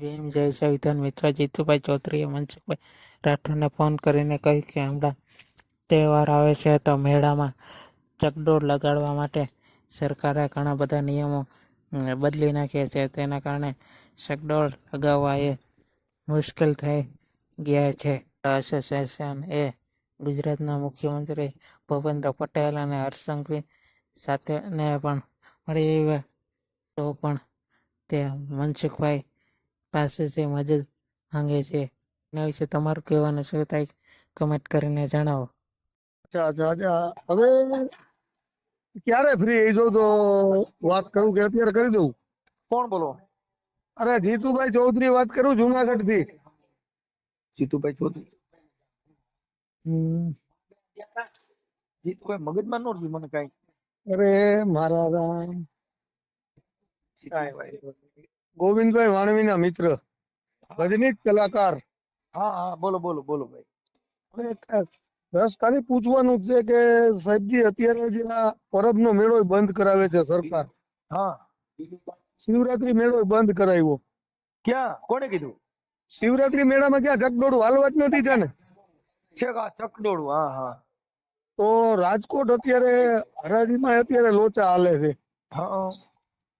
ભીમ જય સંવિધાન મિત્ર જીતુભાઈ ચૌધરીએ મનસુખભાઈ રાઠોડને ફોન કરીને કહ્યું કે હમણાં તહેવાર આવે છે તો મેળામાં ચકડોળ લગાડવા માટે સરકારે ઘણા બધા નિયમો બદલી નાખ્યા છે. તેના કારણે ચકડોળ લગાવવા એ મુશ્કેલ થઈ ગયા છે. એસોસિએશન એ ગુજરાતના મુખ્યમંત્રી ભૂપેન્દ્ર પટેલ અને હર્ષંઘવી સાથે ને પણ મળી તો પણ તે મનસુખભાઈ પાસેથી મદદ માંગે છે એના વિશે તમારું કહેવાનું શું થાય કમેન્ટ કરીને જણાવો. અચ્છા અચ્છા અચ્છા. હવે ક્યારે ફ્રી થઈ જાઉં તો વાત કરું કે અત્યારે કરી દઉં? કોણ બોલો? અરે જીતુભાઈ ચૌધરી વાત કરું જુનાગઢથી જીતુભાઈ ચૌધરી? હમ, જીતુભાઈ મગજમાં નો રહ્યું મને કઈ. અરે મારા રામ. કાંઈ ભાઈ. ગોવિંદભાઈ વાણવીના મિત્ર. રજનીશ કલાકાર. હા હા બોલો બોલો બોલો ભાઈ. બસ ખાલી પૂછવાનું છે કે સાહેબજી અત્યારે જે આ પરબનો મેળો બંધ કરાવે છે સરકાર. હા. શિવરાત્રી મેળો બંધ કરાવ્યો. ક્યાં? કોણે કીધું? શિવરાત્રી મેળામાં ક્યાં ચકડોળું હાલવા જ નથી ત્યાં ને? છેક આ ચકડોળું? હા હા. તો રાજકોટ અત્યારે હરાજીમાં અત્યારે લોચા હાલે છે. હા.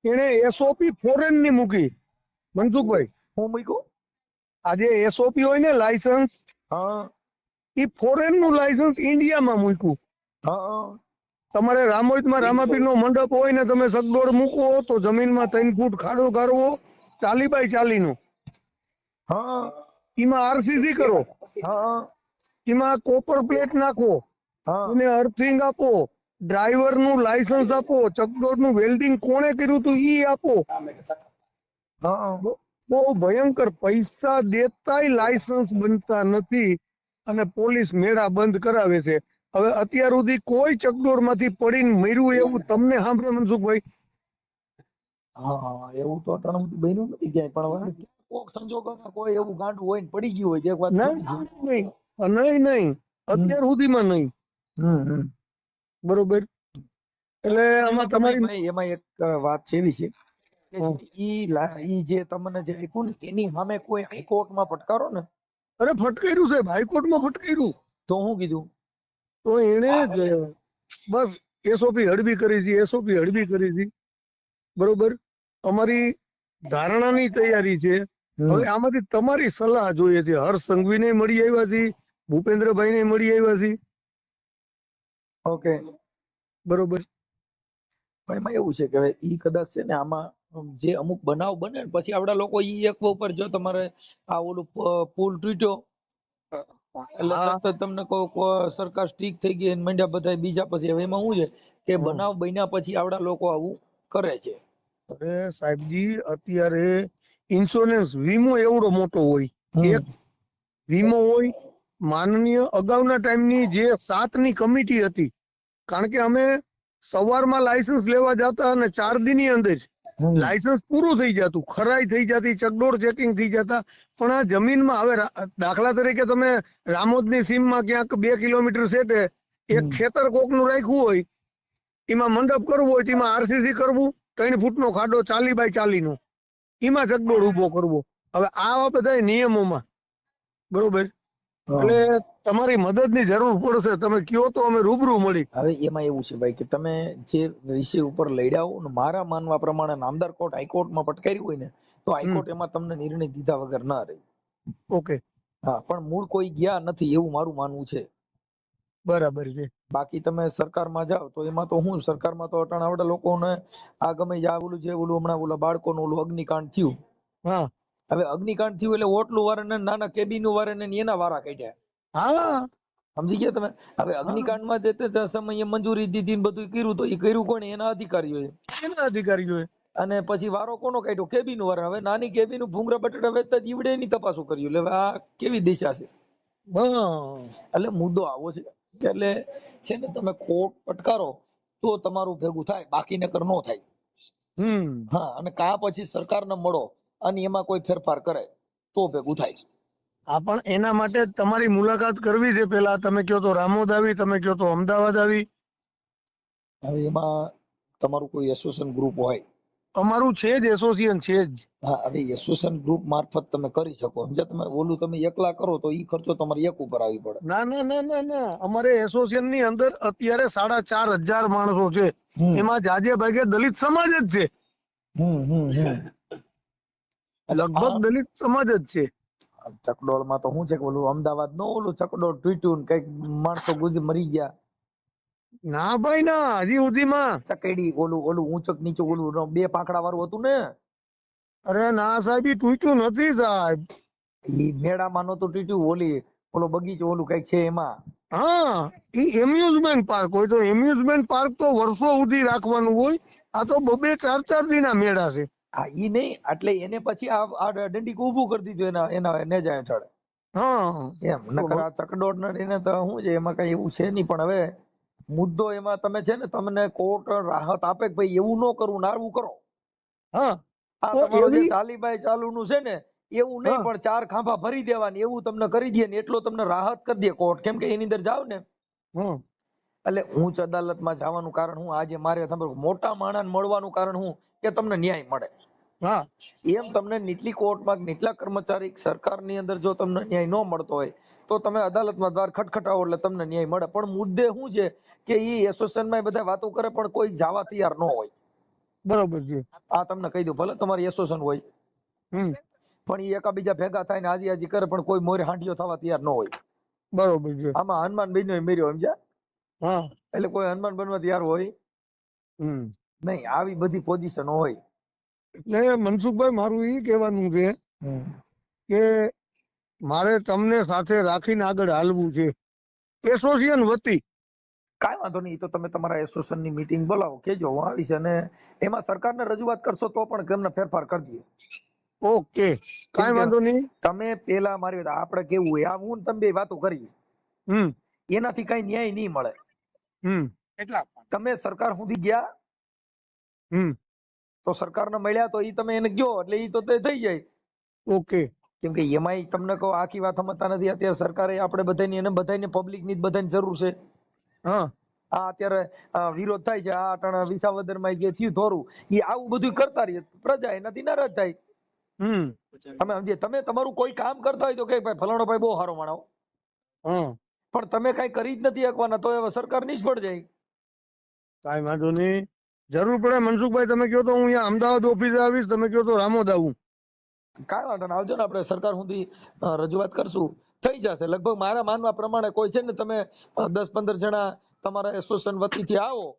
એને એસઓપી ફોરેનની મૂકી. મનસુખભાઈ. હું મૂક્યું? આજે એસઓપી હોય ને લાયસન્સ હા. એ ફોરેનનું લાયસન્સ ઇન્ડિયામાં મૂક્યું. હા તમારે રામોઈતમાં રામાપીર નો મંડપ હોય ને તમે સગડોળ મૂકો તો જમીનમાં ત્રણ ફૂટ ખાડો ગાળવો ચાલી બાય ચાલી નો હા. એમાં આરસીસી કરો. હા એમાં કોપર પ્લેટ નાખો. હા. એને અર્થિંગ આપો. ડ્રાઈવરનું લાયસન્સ આપો ચકડોળનું વેલ્ડિંગ કોણે કર્યું તું ઈ આપો. બહુ ભયંકર પૈસા દેતાય લાયસન્સ બનતા નથી અને પોલીસ મેળા બંધ કરાવે છે. હવે અત્યાર સુધી કોઈ ચકડોળમાંથી પડીને મર્યું એવું તમને સાંભળે મનસુખભાઈ. હા એવું તો અટાણે બન્યું નથી ક્યાંય પણ કોક સંજોગોમાં કોઈ એવું ગાંડું હોય ને પડી ગયું હોય એક વાત. નહીં. નહીં નહીં. અત્યાર સુધીમાં નહીં. હમ હમ. બરોબર? એટલે આમાં તમારી એમાં એક વાત છે એવી છે કે ઈ જે તમને જે આપ્યું ને એની સામે કોઈ હાઈકોર્ટમાં ફટકારો ને? અરે ફટકાર્યું સાહેબ હાઈકોર્ટમાં ફટકાર્યું. તો હું કીધું? તો એને બસ એસઓપી હળવી કરી છે એસઓપી હળવી કરી છે. બરોબર? અમારી ધારણાની તૈયારી છે. હવે આમાંથી તમારી સલાહ જોઈએ છે. હર્ષ સંઘવીને મળી આવ્યા છે ભૂપેન્દ્રભાઈને મળી આવ્યા છે. ઓકે. બરોબર. પણ એમાં એવું છે કે હવે ઈ કદાચ છે ને આમાં જે અમુક બનાવ બને ને પછી આપડા લોકો ઈ એક ઉપર જો તમારે આ ઓલું પુલ તૂટ્યો એટલે તરત જ તમને કહું સરકાર સ્ટ્રીક થઈ ગઈ મંડ્યા બધા બીજા પછી. હવે એમાં શું છે કે બનાવ બન્યા પછી આપડા લોકો આવું કરે છે. અરે સાહેબજી અત્યારે ઇન્સ્યોરન્સ વીમો એવડો મોટો હોય. એક વીમો હોય માનનીય અગાઉના ટાઈમની જે સાતની કમિટી હતી કારણ કે અમે સવારમાં લાયસન્સ લેવા જતા અને ચાર દિનની અંદર લાયસન્સ પૂરું થઈ જતું ખરાઈ થઈ જતી ચકડોળ ચેકિંગ થઈ જતા. પણ આ જમીનમાં હવે દાખલા તરીકે તમે રામોદની સીમમાં ક્યાંક બે કિલોમીટર સેટે એક. ખેતર કોકનું રાખ્યું હોય એમાં મંડપ કરવું હોય તો એમાં આરસીસી કરવું ત્રણ ફૂટનો ખાડો ચાલી બાય ચાલીનો. એમાં ચકડોળ ઊભો કરવો. હવે આ બધા નિયમોમાં. બરોબર? એટલે તમારી મદદની જરૂર પડશે. તમે કયો તો અમે રૂબરૂ મળી. હવે એમાં એવું છે ભાઈ કે તમે જે વિષય ઉપર લડ્યા હો મારા માનવા પ્રમાણે નામદાર કોર્ટ હાઈકોર્ટમાં પટકાર્યું હોય ને તો હાઈકોર્ટ એમાં તમને નિર્ણય દીધા વગર ના રહે. ઓકે. હા પણ મૂળ કોઈ ગયા નથી એવું મારું માનવું છે. બરાબર છે. બાકી તમે સરકારમાં જાઓ તો એમાં તો હું સરકારમાં તો અટાણાવડા લોકોને આ ગમે જે આ ઓલું જે ઓલું હમણાં ઓલા બાળકોનું ઓલું અગ્નિકાંડ થયું. હા. હવે અગ્નિકાંડ થયું એટલે ઓટલું વારે ને નાના કેબિન વારે ને એના વારા કાઢ્યા. હા. સમજી ગયા તમે? હવે અગ્નિકાંડમાં જે તે સમયે મંજૂરી દીધી ને બધું કર્યું તો એ કર્યું કોણે? એના અધિકારીઓએ. એના અધિકારીઓએ. અને પછી વારો કોનો કાઢ્યો? કેબિન વાળા હવે નાની કેબિન ભૂંગરા બટાટા વેચતા જીવડે એની તપાસો કર્યું એટલે આ કેવી દિશા છે? એટલે મુદ્દો આવો છે. એટલે છે ને તમે કોર્ટ પટકારો તો તમારું ભેગું થાય. બાકી નકર નો થાય. હા અને કા પછી સરકાર ને મળો. અને એમાં કોઈ ફેરફાર કરે તો ભેગું થાય હા પણ એના માટે તમારી મુલાકાત કરવી છે પેલા તમે કયો તો રામોદ આવી તમે કયો તો અમદાવાદ આવી. હવે એમાં તમારું કોઈ એસોસિએશન ગ્રુપ હોય. અમારું છે જ એસોસિએશન છે જ. હા હવે એસોસિએશન ગ્રુપ મારફત તમે કરી શકો. સમજ્યા તમે? ઓલું તમે એકલા કરો તો ઈ ખર્ચો તમારે એક ઉપર આવી પડે. ના ના ના ના ના. અમારે એસોસિએશનની અંદર અત્યારે સાડા ચાર હજાર માણસો છે. એમાં જાજે ભાગે દલિત સમાજ જ છે. હમ હમ. લગભગ દલિત સમાજ જ છે. ચકડોળ ચકડોળમાં તો શું છે કે ઓલું અમદાવાદ નો ઓલું ચકડોળ તૂટ્યું ને કંઈક માણસો ગુજ મરી ગયા. ના ભાઈ ના હજી સુધીમાં. ચકેડી ઓલું ઓલું ઊંચક નીચું ઓલું બે પાંખડા વાળું હતું ને. અરે ના સાહેબ ઈ તૂટ્યું નથી સાહેબ. ઈ મેળામાં નતું તૂટ્યું ઓલી ઓલો બગીચો ઓલું કંઈક છે એમાં. હા ઈ એમ્યુઝમેન્ટ પાર્ક હોય તો એમ્યુઝમેન્ટ પાર્ક તો વર્ષો સુધી રાખવાનું હોય. આ તો બબે ચાર ચાર દિના મેળા છે. હા ઈ નહીં એટલે એને પછી આ દંડીક ઊભું કરી દીધું એના એના નેજા હેઠળ. હા. એમ નકર આ ચકડોળ ને તો શું છે એમાં કઈ એવું છે નહીં પણ હવે મુદ્દો એમાં તમે છે ને તમને કોર્ટ રાહત આપે કે ભાઈ એવું ન કરવું ને આવું કરો. હા. આ તમારો જે એવી- ચાલુ નું છે ને એવું નહીં પણ ચાર ખાંભા ભરી દેવાની એવું તમને કરી દે ને એટલો તમને રાહત કરી દે કોર્ટ. કેમ કે એની અંદર જાવ ને હા. એટલે ઉચ્ચ અદાલતમાં જવાનું કારણ હું આજે મારે મોટા માણસ મળવાનું કારણ હું કે તમને ન્યાય મળે. હા. એમ તમને નીચલી કોર્ટમાં નીચલા કર્મચારી સરકારની અંદર જો તમને ન્યાય ન મળતો હોય તો તમે અદાલતમાં દ્વાર ખટખટાવો એટલે તમને ન્યાય મળે. પણ મુદ્દે શું છે કે એ એસોસિએશનમાં બધા વાતો કરે પણ કોઈ જવા તૈયાર ન હોય. બરોબર છે. આ તમને કહી દઉં ભલે તમારી એસોસિએશન હોય. પણ એ એકાબીજા ભેગા થઈને હાજી હાજી કરે પણ કોઈ મોરે હાંડીઓ થવા તૈયાર ન હોય. બરોબર છે. આમાં હનુમાન બન્યો મેર્યો સમજ્યા? હા. એટલે કોઈ હનુમાન બનવા તૈયાર હોય? હમ. નહીં આવી બધી પોઝિશન હોય. એટલે મનસુખભાઈ મારું એ કહેવાનું છે કે મારે તમને સાથે રાખીને આગળ હાલવું છે. એસોસિએશન વતી. કાંઈ વાંધો નહીં તો તમે તમારા એસોસિએશનની મીટિંગ બોલાવો કેજો હું આવીશ અને એમાં સરકારને રજૂઆત કરશો તો પણ કેમને ફેરફાર કરી દઈએ. ઓકે કાંઈ વાંધો નહીં. તમે પેલા મારી વાત આપણે કેવું હોય આ હું ને તમે બે વાતો કરી હમ. એનાથી કઈ ન્યાય નહીં મળે. હમ. તમે સરકાર સુધી ગયા. હમ. તો સરકારને મળ્યા તો એ તમે એને ગયો એટલે એ તો તે થઈ જાય. ઓકે કેમ કે એમાં તમને કહો આખી વાત સમજતા નથી. અત્યારે સરકારે આપણે બધાની એને બધાને પબ્લિકની જ બધાની જરૂર છે. હા. આ અત્યારે વિરોધ થાય છે. આ અટાણા વિસાવદરમાં જે થયું થોરું એ આવું બધું કરતા રહીએ. પ્રજા એનાથી નારાજ થાય. હમ. તમે સમજે તમે તમારું કોઈ કામ કરતા હોય તો કે ભાઈ ફલાણો ભાઈ બહુ સારો માણો. હમ પણ તમે કઈ કરી જ નથી શકવાના તો હવે સરકાર નિષ્ફળ જાય. કઈ વાંધો નહીં. જરૂર પડે. મનસુખભાઈ તમે કહો તો હું અહીંયા અમદાવાદ ઓફિસે આવીશ તમે કહો તો રામોદ આવું. કાંઈ વાંધો નહીં. આવજો ને આપણે. સરકાર સુધી રજૂઆત કરશું. થઈ જશે. લગભગ મારા માનવા પ્રમાણે કોઈ છે ને તમે દસ પંદર જણા તમારા એસોસિએશન વતીથી આવો.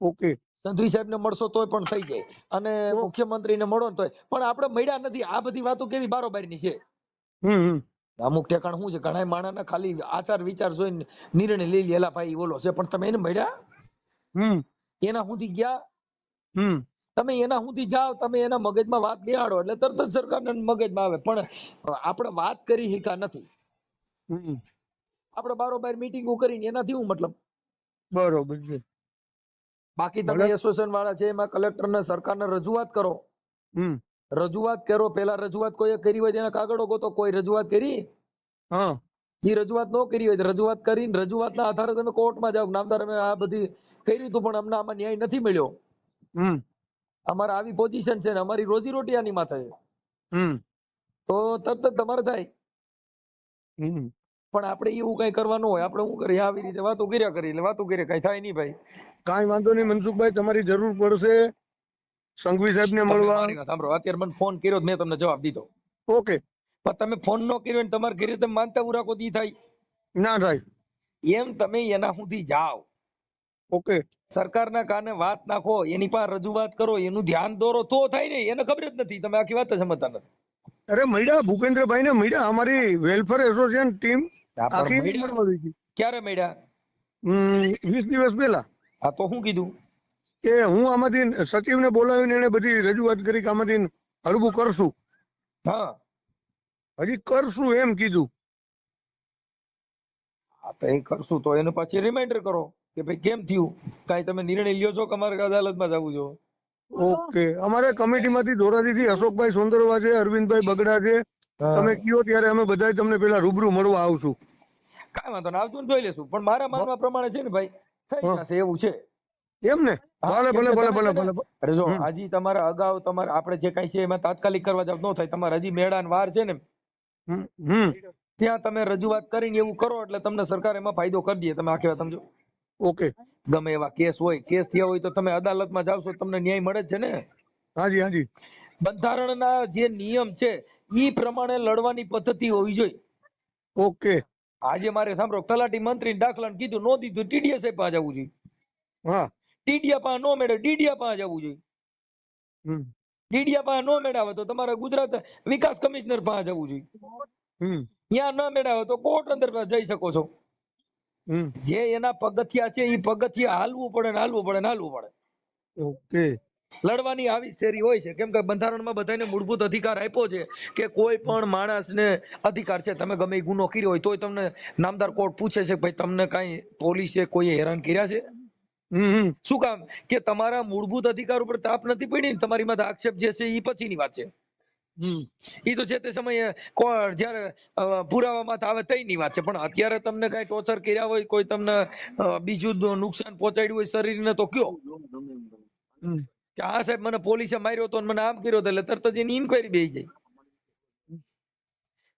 ઓકે. સંધવી સાહેબ ને મળશો તોય પણ થઈ જાય. અને મુખ્યમંત્રી ને મળો ને તોય. પણ આપણે મળ્યા નથી. આ બધી વાતો કેવી બારોબારીની છે? હમ હમ. અમુક ઠેકાણ શું છે? ઘણા માણસના ખાલી આચાર વિચાર જોઈને નિર્ણય લઈ લેલા ભાઈ ઓલો છે. પણ તમે એને મળ્યા? હમ. એના સુધી ગયા? હમ. તમે એના સુધી જાઓ તમે એના મગજમાં વાત બેહાડો એટલે તરત જ સરકારના મગજમાં આવે. પણ આપણે વાત કરી શીખા નથી. આપણે બારોબાર મીટિંગો કરીને એનાથી હું મતલબ? બરોબર છે. બાકી તમે. એસોસિએશન વાળા છે એમાં કલેક્ટરને સરકારને રજૂઆત કરો. હમ. રજૂઆત કરો. પેલા રજૂઆત કોઈએ કરી હોય તેના કાગળો ગોતો. કોઈ રજૂઆત કરી? હા. એ રજૂઆત ન કરી હોય રજૂઆત કરીને રજૂઆતના આધારે તમે કોર્ટમાં જાઓ. નામદાર અમે આ બધી કર્યું હતું પણ અમને આમાં ન્યાય નથી મળ્યો. અમારે આવી પોઝિશન છે ને અમારી રોજી રોટી આની માથે છે. તો તરત જ તમારે થાય. પણ આપણે એવું કઈ કરવાનું હોય આપણે શું કરીએ? આવી રીતે વાતો કર્યા કરી એટલે વાતો કરીએ કઈ થાય નહીં ભાઈ. કઈ વાંધો નહીં મનસુખભાઈ તમારી જરૂર પડશે. સંઘવી સાહેબ ને મળવા. સાંભળો. અત્યારે મને ફોન કર્યો મેં તમને જવાબ દીધો. ઓકે પણ તમે ફોન નો કર્યો ને તમારે ઘરે તમે માનતા ઉરાકો દી થાય. ના થાય. એમ તમે એના સુધી જાઓ. ઓકે. સરકારના કાને વાત નાખો એની પાસે રજૂઆત કરો એનું ધ્યાન દોરો તો થાય ને એને ખબર જ નથી. તમે આખી વાત સમજતા નથી. અરે મળ્યા ભૂપેન્દ્રભાઈ ને મળ્યા અમારી વેલફેર એસોસિએશન ટીમ. ક્યારે મળ્યા? વીસ દિવસ પહેલા. હા તો શું કીધું? કે હું આમાંથી સચિવને બોલાવીને એને બધી રજૂઆત કરી કે આમાંથી હળવું કરશું. હા. હજી કરશું એમ કીધું. આ તો એ કરશું. તો એને પછી રિમાઇન્ડર કરો કે ભાઈ કેમ થયું? કાંઈ તમે નિર્ણય લ્યો છો કે અમારે અદાલતમાં જવું છો? ઓકે. અમારે કમિટીમાંથી ધોરાજીથી અશોકભાઈ સુંદરવા છે અરવિંદભાઈ બગડા છે. તમે કયો ત્યારે અમે બધા તમને પેલા રૂબરૂ મળવા આવશું. કાંઈ વાંધો ના આવજો ને જોઈ લેશું. પણ મારા માનવા પ્રમાણે છે ને ભાઈ થઈ હા. જશે એવું છે. એમ ને? ભલે ભલે ભલે ભલે ભલે. અરે જો હજી તમારે અગાઉ તમારે આપણે જે કઈ છે એમાં તાત્કાલિક કરવા જાવ ન થાય. તમારે હજી મેળા વાર છે ને. ત્યાં તમે રજૂઆત કરીને એવું કરો એટલે તમને સરકાર એમાં ફાયદો કરી દે તમે આખી વાત સમજો. ઓકે. ગમે એવા કેસ હોય કેસ થયા હોય તો તમે અદાલતમાં જાવશો તો તમને ન્યાય મળે છે ને? હાજી હાજી. બંધારણના જે નિયમ છે ઈ પ્રમાણે લડવાની પદ્ધતિ હોવી જોઈએ. ઓકે. આજે મારે સાંભળો તલાટી મંત્રી દાખલા કીધું નો દીધું ટીડીએસ પાસે જવું જોઈએ. હા. ટીડીયા પાસે નો મેળે ડીડીયા પાસે જવું જોઈએ. હમ. ડીડીયા પાસે ન મેળાવે તો તમારે ગુજરાત વિકાસ કમિશનર પાસે જવું જોઈએ. હમ. ત્યાં ન મેળાવે તો કોર્ટ અંદર જઈ શકો છો. જે એના પગથિયા છે એ પગથિયા હાલવું પડે ને હાલવું પડે ને હાલવું પડે. ઓકે. લડવાની આવી સ્થિતિ હોય છે. કેમ કે બંધારણમાં બધાને મૂળભૂત અધિકાર આપ્યો છે કે કોઈ પણ માણસને અધિકાર છે. તમે ગમે ગુનો કર્યો હોય તોય તમને નામદાર કોર્ટ પૂછે છે કે ભાઈ તમને કાંઈ પોલીસે કોઈ હેરાન કર્યા છે? હમ શું કામ? કે તમારા મૂળભૂત અધિકાર ઉપર તાપ નથી પડી ને? તમારી માથે આક્ષેપ જે છે એ પછીની વાત છે. હમ. એ તો જે તે સમયે જ્યારે પુરાવામાં આવે તઈની વાત છે. પણ અત્યારે તમને કઈ ટોર્ચર કર્યા હોય, કોઈ તમને બીજું નુકસાન પહોંચાડ્યું હોય શરીરને તો કયો? કે આ સાહેબ મને પોલીસે માર્યો તો મને આમ કર્યો એટલે તરત જ એની ઇન્કવાયરી બેસી જાય.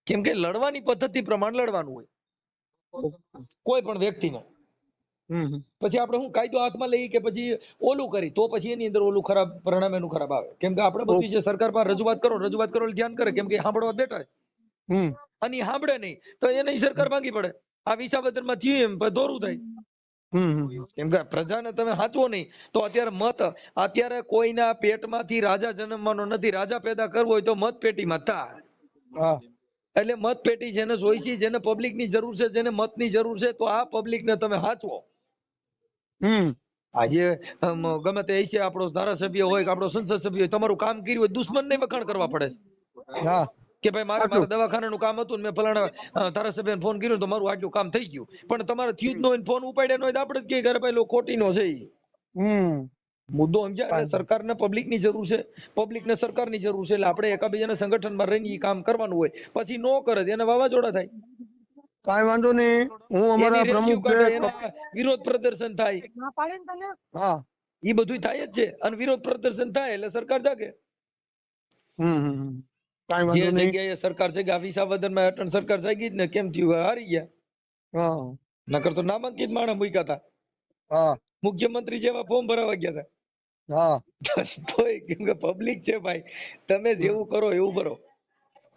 કેમ કે લડવાની પદ્ધતિ પ્રમાણે લડવાનું હોય. કોઈ પણ વ્યક્તિને. પછી આપણે હું કાયદો હાથમાં લઈએ કે પછી ઓલું કરી તો પછી એની અંદર ઓલું ખરાબ પરિણામ એનું ખરાબ આવે. કેમ કે આપણે બધું જે સરકાર પાસે રજૂઆત કરો રજૂઆત કરો ધ્યાન કરે કેમ કે સાંભળવા બેઠા છે. અને સાંભળે નહીં તો એને સરકાર ભાંગી પડે. આ વિસાવદરમાં થયું એમ દોરું થાય. કેમ કે પ્રજાને તમે સાચવો નહીં તો અત્યારે મત અત્યારે કોઈના પેટમાંથી રાજા જન્મવાનો નથી રાજા પેદા કરવો હોય તો મત પેટીમાં થાય હા. એટલે મત પેટી જેને જોઈશી છે જેને પબ્લિકની જરૂર છે જેને મતની જરૂર છે તો આ પબ્લિક ને તમે સાચવો હમ. આજે ગમે તે છે આપણો ધારાસભ્ય હોય કે આપણો સંસદ સભ્ય હોય તમારું કામ કર્યું હોય દુશ્મન ને વખાણ કરવા પડે. છે કે ભાઈ મારે મારે દવાખાનાનું કામ હતું ને મેં ફલાણા ધારાસભ્યને ફોન કર્યો તો મારું આટલું કામ થઈ ગયું. પણ તમારે થયું જ ન હોય ફોન ઉપાડ્યા ન હોય આપણે જ કહીએ કે અરે ભાઈ ખોટી નો છે મુદ્દો સમજ્યા એટલે સરકારને પબ્લિકની જરૂર છે. પબ્લિક ને સરકારની જરૂર છે. એટલે આપણે એકાબીજાના સંગઠનમાં રહીને ઈ કામ કરવાનું હોય. પછી નો કરે એને વાવાઝોડા થાય. કાંઈ વાંધો નહીં. હું અમારા પ્રમુખ વિરોધ પ્રદર્શન થાય. હા. ઈ બધું થાય જ છે. અને વિરોધ પ્રદર્શન થાય એટલે સરકાર જાગે. હમ. જે વાંધો નહીં. જગ્યાએ સરકાર છે આ વિસાવદરમાં અટણ સરકાર જાગી જ ને કેમ થયું? હારી ગયા. હા. નકર તો નામાંકિત માણસ મૂક્યા હતા હા. મુખ્યમંત્રી જેવા ફોર્મ ભરાવા ગયા હા. હતા તોય કેમ કે પબ્લિક છે ભાઈ. તમે જેવું કરો એવું કરો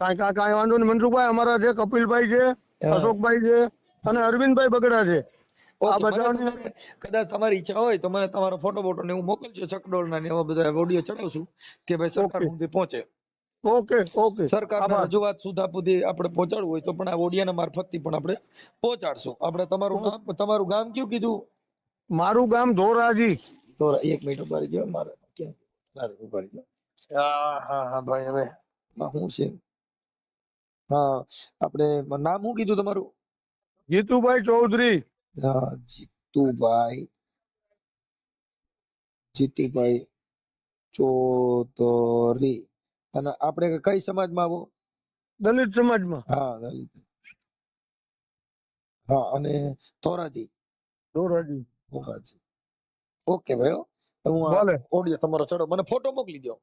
કાંઈ કાંઈ કાંઈ વાંધો નહીં. મનસુખભાઈ અમારા જે કપિલભાઈ છે હા. અશોકભાઈ છે અને અરવિંદભાઈ બગડા છે. કદાચ તમારી ઈચ્છા હોય તો મને તમારો ફોટો બોટો ને હું મોકલજો ચકડોળ ના એવા બધા ઓડિયો ચડાવશું કે ભાઈ સરકાર સુધી પહોંચે. Okay okay. સરકારના રજૂઆત સુધા સુધી આપણે પહોંચાડવું હોય તો પણ આ ઓડિયાના મારફતથી પણ આપણે પહોંચાડશું. આપણે તમારું ગામ તમારું ગામ કયું કીધું? મારું ગામ ધોરાજી. ધોરા એક મિનિટ ઉભારી ગયો મારે ક્યાં? ઉભારી ગયો હા હા હા ભાઈ હવે હું છે? હા આપણે નામ શું કીધું તમારું? જીતુભાઈ ચૌધરી. હા જીતુભાઈ. જીતુભાઈ ચૌધરી. અને આપણે કઈ સમાજમાં આવો? દલિત સમાજમાં. હા દલિત. હા અને ધોરાજી. ધોરાજી. ધોરાજી. ઓકે ભાઈ હો. હું ઓડિયો તમારો ચડો. મને ફોટો મોકલી દો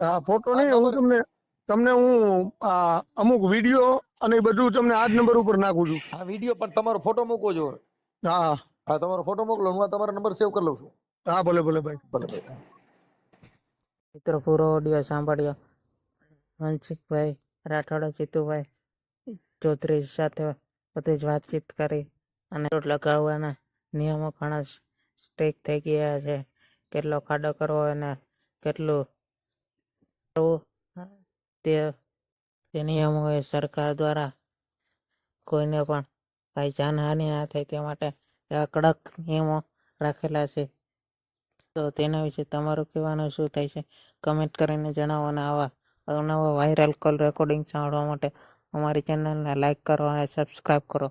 હા ફોટો નહીં હું તમને તમને હું આ અમુક વીડિયો અને બધું તમને આ જ નંબર ઉપર નાખું છું. આ વીડિયો પર તમારો ફોટો મૂકો જો. હા. હા તમારો ફોટો મોકલો હું તમારો નંબર સેવ કરી લઉં છું. હા ભલે ભલે ભાઈ. ભલે ભાઈ મિત્રો પૂરો ઓડિયો સાંભળ્યો. મનસુખભાઈ રાઠોડ જીતુભાઈ ચૌધરી સાથે બધી જ વાતચીત કરી અને રોટ લગાવવાના નિયમો ઘણા સ્ટ્રીક થઈ ગયા છે. કેટલો ખાડો કરવો અને કેટલું કરવું તે તે નિયમો એ સરકાર દ્વારા કોઈને પણ કાંઈ જાનહાનિ ના થાય તે માટે એવા કડક નિયમો રાખેલા છે. તો તેના વિશે તમારું કહેવાનું શું થાય છે? કમેન્ટ કરીને જણાવો અને આવા અવનવા વાયરલ કોલ રેકોર્ડિંગ સાંભળવા માટે અમારી ચેનલને લાઈક કરો અને સબસ્ક્રાઈબ કરો.